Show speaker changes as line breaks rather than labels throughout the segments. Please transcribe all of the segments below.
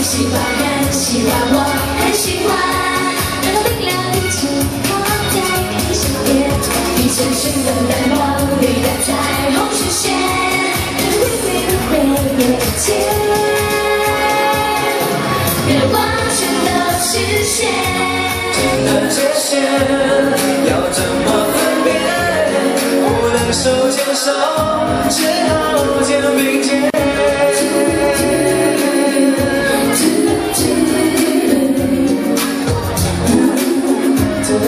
喜欢很喜欢我很喜欢，能够冰凉一直靠在你身边，你深深的淡漠里的彩虹实现，微微的会眼前，愿望全都实现。
的界限要怎么分辨？不能手牵手，只好肩并肩。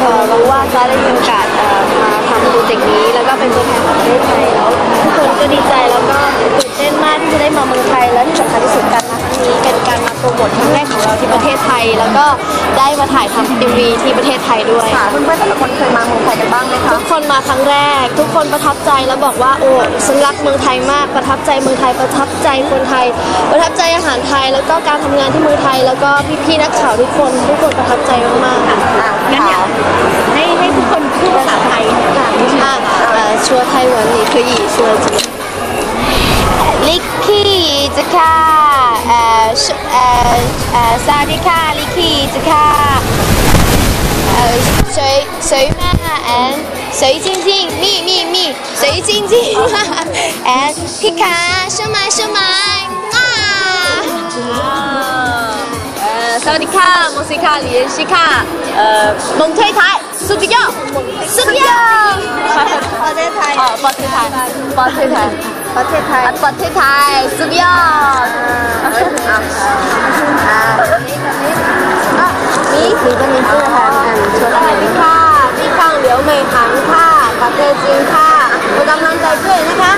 คน
รู้จักพอรู้ว่าซาได้มีโอกาสมาทำโปรเจกต์นี้ แล้วก็เป็นตัวแทนของประเทศไทยแล้วทุกคนก็ดีใจแล้วก็ตื่นเต้นมากที่จะได้มาเมืองไทยและที่สำคัญที่สุดกัน นี้เป็นการมาโปรโมทครั้งแรกของเราที่ประเทศไทย แล้วก็ได้มาถ่ายทำเอวีที่ประเทศไทยด้วย
ค่ะเพื่อนๆแต่ละคนเคยมาเมืองไทยกันบ้างไหมคะ
ทุกคนมาครั้งแรก ทุกคนประทับใจแล้วบอกว่าโอ้ฉันรักเมืองไทยมากประทับใจเมืองไทยประทับใจคนไทย ประทับใจอาหารไทย แล้วก็การทำงานที่เมืองไทย แล้วก็พี่ๆนักข่าวทุกคนทุกคนประทับใจมากๆค่ะ
งั้นอยากให้ให้ทุกคนพูดภาษาไทยค่ะ
อะอะชัวร์ไทยวันนี้คือหยีชัวร์จริลิกกี้จ้ะค่ะ 呃，是呃呃，萨迪卡里奇子卡，呃，水水咩妈，水晶晶，咪咪咪，水晶晶，哈哈，嗯，皮卡，收买收买，啊，
呃，萨迪卡，莫西卡李恩西卡，呃，猛推台。苏比耀，苏比
耀，保健台，
好，保健台，保健台。
ประเทศไทย
ประเทศไทย
สุดยอดนี่สีจะมีชื่อค่ะอันชวนสดี
ค่ะพี่ข้างเหลียวเมย์หังค่ะประเทศจีนค่ะเป็นกำลังใจด้วยนะคะ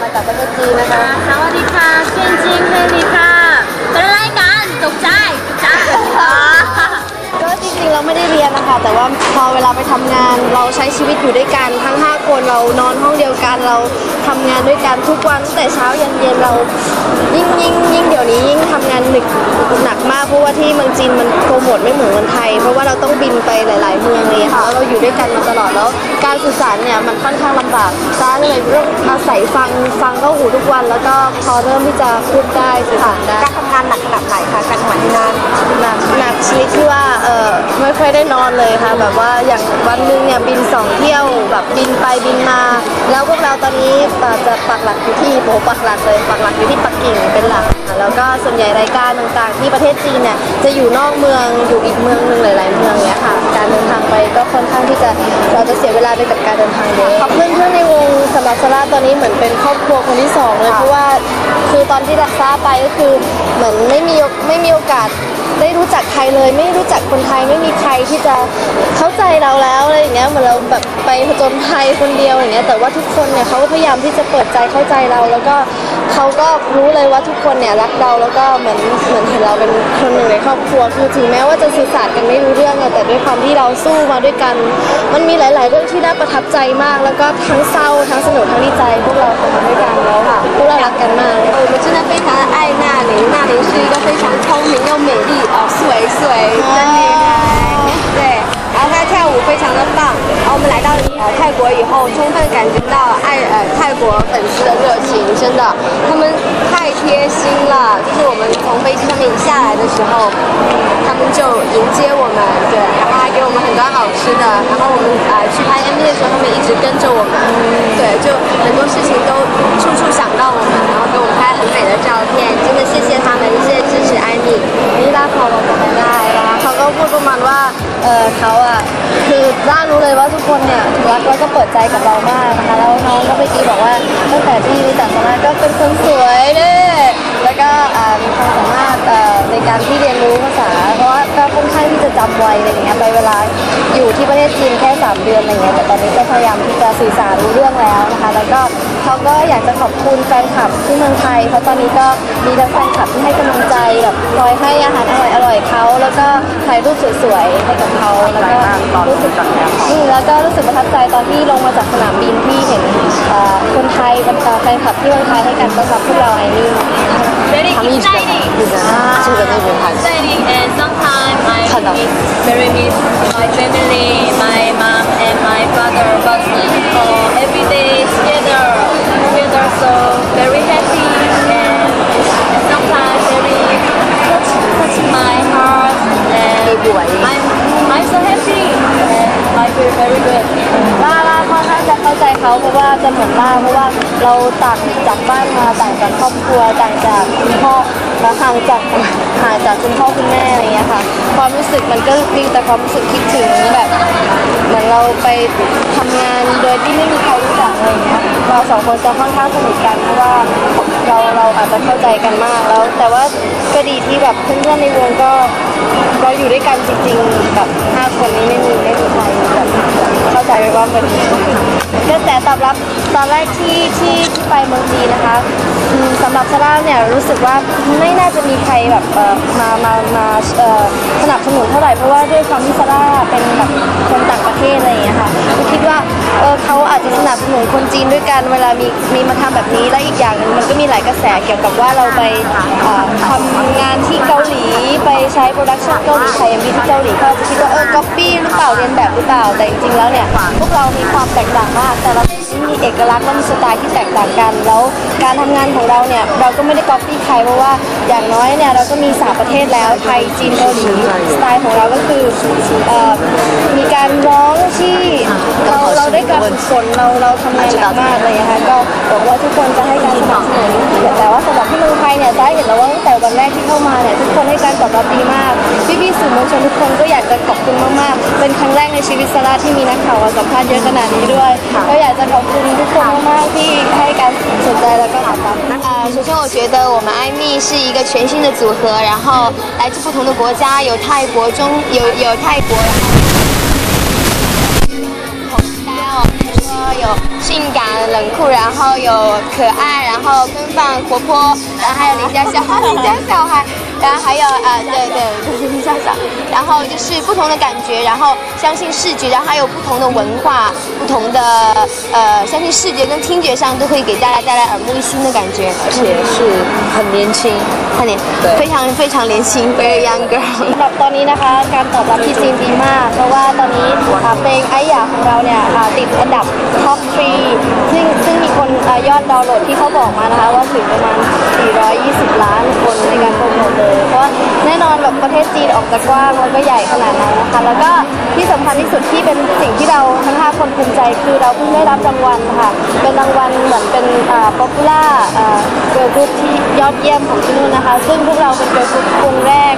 มาจากประเทศจีนนะคะ
สวัสดีค่ะเชียงจีนเลีค่ะเป็นรายการตกใจตกใจ
ก็จริงๆเราไม่ได้เรียนนะคะแต่ว่าพอเวลาไปทำงานเราใช้ชีวิตอยู่ด้วยกันทั้ง 5 คนเรานอนห้อง กันเราทำงานด้วยกันทุกวันตั้งแต่เช้ายันเย็นเรายิ่งยิ่งยิ่งเดี๋ยวนี้ยิ่งทำงานหนึกหนักมากเพราะว่าที่เมืองจีนมันโปรโมทไม่เหมือนเมืองไทย เพราะว่าเราต้องบินไปหลาย ๆ เมืองเลยค่ะแล้วเราอยู่ด้วยกันมาตลอดแล้ว การสื่อสารเนี่ยมันค่อนข้างลำบากจ้าเลยต้องอาศัยฟังฟังเข้าหูทุกวัน แล้วก็พอเริ่มที่จะพูดได้สื่อสารได้า
รทำงานหนักขนาดไหนคะการทำงานที่นั่น
หนักหนักชนิดที่ว่าเออไม่ค่อยได้นอนเลยค่ะ แบบว่าอย่างวันหนึงเนี่ยบินสองเที่ยวแบบบินไปบินมา แล้วพวกเราตอนนี้เอ่อจะปักหลักอยู่ที่โอ้ปักหลักเลยปักหลักอยู่ที่ปักกิ่งเป็นหลักค่ะแล้วก็ส่วนใหญ่รายการต่างๆ ที่ประเทศจีนเนี่ยจะอยู่นอกเมืองอยู่อีกเมืองหนึ่งหลาย ๆ เมืองเนี่ยค่ะ การเดินทางไปก็ค่อนข้างที่จะเราจะเสียเวลาไปกับการเดินทางเยอะเพื่อนเพื่อนๆในวงสำหรับซาร่าตอนนี้เหมือนเป็นครอบครัวคนที่สองเลยเพราะว่า คือตอนที่รักษาไปก็คือเหมือนไม่มีไม่มีโอกาสได้รู้จักใครเลย ไม่รู้จักคนไทยไม่มีใครที่จะเข้าใจเราแล้วอะไรอย่างเงี้ยเหมือนเราแบบไปผจญภัยคนเดียวอย่างเงี้ยแต่ว่าทุกคนเนี่ยเขาก็พยายามที่จะเปิดใจเข้าใจเราแล้วก็ เขาก็รู้เลยว่าทุกคนเนี่ยรักเราแล้วก็เหมือนเหมือนเห็นเราเป็นคนหนึ่งในครอบครัวคือถึงแม้ว่าจะสื่อสารกันไม่รู้เรื่องอะแต่ด้วยความที่เราสู้มาด้วยกัน มันมีหลาย ๆ เรื่องที่น่าประทับใจมาก แล้วก็ทั้งเศร้าทั้งสนุกทั้งดีใจ พวกเราทำมาด้วยกันแล้วค่ะพวกเรารักกันมาก
我们真的非常的爱娜琳，娜琳是一个非常聪明又美丽哦，水水真厉害，对，然后她跳 舞非常的棒，然后我们来到呃泰国以后，充分感觉到爱呃泰国粉丝的热情，真的，他们太贴心了，就是我们从飞机上面一下来的时候，他们就迎接我们，对，然后还给我们很多好吃的，然后我们呃去拍 MV 的时候，他们一直跟着我们，对，就很多事情都处处想到我们，然后给我们拍很美的照片，真的谢谢他们，谢谢支持艾米。
นี่ด้าเขาบอกกันได้นะคะเขาก็พูดประมาณว่า เออเขาอ่ะ ือด้ารู้เลยว่าทุกคนเนี่ยรักแล้วก็เปิดใจกับเรามากนะคะแล้วน้องก็เมื่อกี้บอกว่าตั้งแต่ที่รู้จักสาร่าก็เป็นคนสวยเนี่ยแล้วก็มีความสามารถในการที่เรียนรู้ภาษา เพราะว่าก็ค่อนข้างที่จะจำไว้อะไรอย่างเงี้ยไปเวลา 3 เดือนอะไรเงี้ยแต่ตอนนี้ก็พยายามที่จะสื่อสารรู้เรื่องแล้วนะคะ แล้วก็เขาก็อยากจะขอบคุณแฟนคลับที่เมืองไทยเพราะตอนนี้ก็มีทั้งแฟนคลับที่ให้กำลังใจแบบคอยให้อาหารอร่อยๆเขาแล้วก็ถ่ายรูปสวยๆให้กับเขาแล้วก็รู้สึกอืมแล้วก็รู้สึกประทับใจตอนที่ลงมาจากสนามบินที่เห็นเอ่อคนไทยบรรดาแฟนคลับที่เมืองไทยให้การต้อนรับพวกเราไอ้นี่
Very exciting.
这个那边看
Exciting and sometimes I
看到
miss very miss my family, my mom and my brother, but uh, every day together, together so very happy and, sometimes very touch, touch my heart and I'm, I'm so happy and I feel very good.
ล่าล่าค่อนข้างจะเข้าใจเขาเพราะว่าจะเหมือนล่าเพราะว่าเราต่างจากบ้านมาต่างจากครอบครัวต่างจาก ห่างจากห่างจากคุณพ่อคุณแม่อะไรอย่างเงี้ยค่ะ ความรู้สึกมันก็มีแต่ความรู้สึกคิดถึงแบบเหมือนเราไปทำงานโดยที่ไม่มีใครรู้จักอะไรอย่างเงี้ยเราสองคนจะค่อนข้างสนิทกันเพราะว่าเราเราอาจจะเข้าใจกันมากแล้ว แต่ว่าก็ดีที่แบบเพื่อนๆในวงก็เราอยู่ด้วยกันจริงๆแบบห้าคนนี้ไม่มีไม่มีใครแบบเข้าใจไปว่ามัน กระแสตอบรับตอนแรกที่ที่ที่ไปเมืองจีนนะคะอืมสำหรับซาร่าเนี่ยรู้สึกว่าไม่น่าจะมีใครแบบเอ่อมามามาเอ่อสนับสนุนเท่าไหร่เพราะว่าด้วยความที่ซาร่าเป็นแบบคนต่างประเทศอะไรอย่างเงี้ยค่ะก็คิดว่าเออเขาอาจจะสนับสนุนคนจีนด้วยกันเวลามีมีมาทำแบบนี้และอีกอย่างหนึงมันก็มีหลายกระแสเกี่ยวกับว่าเราไปเอ่อทำงานที่เกาหลีไปใช้โปรดักชั่นเกาหลีไทยมีที่เกาหลีเขาจะคิดว่าเออก๊อปปี้หรือเปล่าเรียนแบบหรือเปล่าแต่จริงๆแล้วเนี่ยพวกเรามีความแตกต่างมากแต่ละคนมีเอกลักษณ์และมีสไตล์ที่แตกต่างกัน แล้วการทำงานของเราเนี่ยเราก็ไม่ได้ก๊อปปี้ใครเพราะว่าอย่างน้อยเนี่ยเราก็มีสามประเทศแล้วไทยจีนเกาหลีสไตล์ของเราก็คืออมีการร้องที่เราเราได้การฝึกฝนเราเราทำงานหนักมากเลยนะคะก็หวังว่าทุกคนจะให้การสนับสนุนแต่ว่าสำหรับที่เมืองไทยเนี่ยจะเห็นแล้วว่าตั้งแต่วันแรกที่เข้ามาเนี่ยทุกคนให้การ เป็นครั้งแรกในชีวิตซาร่าที่มีนักข่าวมาสัมภาษณ์เยอะขนาดนี้ด้วย ก็อยากจะขอบคุณทุกคนมากๆที่ให้การสนใจแล้วก็ติดตาม
呃，首先我觉得我们艾蜜是一个全新的组合，然后来自不同的国家，有泰国、中有有泰国，然后不同 style，比如说有性感冷酷，然后有可爱，然后奔放活泼，然后还有邻家小孩，邻家小孩， 然后还有呃对对对邻家小孩，然后就是不同的感觉，然后相信视觉，然后还有不同的文化，不同的呃相信视觉跟听觉上都会给大家带来耳目一新的感觉。
而且是很年轻。
看你
对
非常非常年轻，very young girl。
สำหรับตอนนี้นะคะการตอบรับที่จีนดีมาก เพราะว่าตอนนี้อ่าเพลงไอ้หยาของเราเนี่ยอ่าติดอันดับท็อปทรีซึ่งซึ่งมีคนอ่ายอดดาวน์โหลดที่เขาบอกมานะคะว่าถึงประมาณ 420 ล้าน เลย เพราะแน่นอนแบบประเทศจีนออกจะกว้างแล้วก็ใหญ่ขนาดนั้นนะคะ แล้วก็ที่สำคัญที่สุดที่เป็นสิ่งที่เราทั้ง5คนภูมิใจคือเราเพิ่งได้รับรางวัลค่ะ เป็นรางวัลเหมือนเป็นอ่าป๊อปปูล่าเกิร์ลกรุ๊ปที่ยอดเยี่ยมของที่นู่นนะคะ ซึ่งพวกเราเป็นเกิร์ลกรุ๊ปวงแรก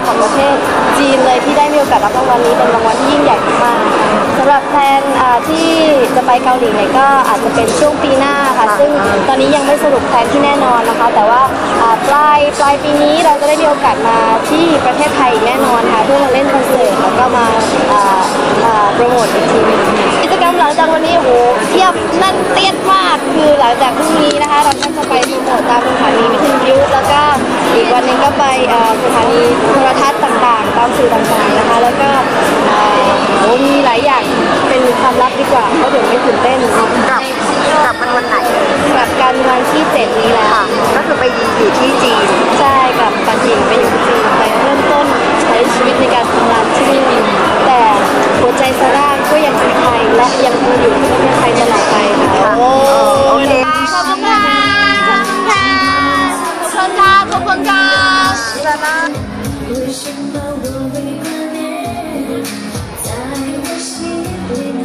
โอกาสรับรางวัลนี้เป็นรางวัลที่ยิ่งใหญ่มากๆสำหรับแพลนอ่าที่จะไปเกาหลีเนี่ยก็อาจจะเป็นช่วงปีหน้าค่ะ ซึ่งตอนนี้ยังไม่สรุปแพลนที่แน่นอนนะคะ แต่ว่าอ่าปลายปลายปีนี้เราจะได้มีโอกาสมาที่ประเทศไทยอีกแน่นอนค่ะเพื่อมาเล่นคอนเสิร์ตแล้วก็มาอ่าอ่าโปรโมทอีกทีหนึงกิจกรรมหลังจากวันนี้โอ้โหเทียบแนั่นเตี้ยดมากคือหลังจากพรุ่งนี้นะคะ เราก็จะไปโปรโมทตามสถานีวิทยุแล้วก็ อีกวันหนึงก็ไปเอ่อสถานีโทรทัศน์ต่างๆ ตามสื่อต่างๆนะคะ แล้วก็เอ่อโอ้มีหลายอย่างเป็นความลับดีกว่าเพราะเดี๋ยวไม่ตื่นเต้น
กลับ
为什么我会挂念，在我心里面，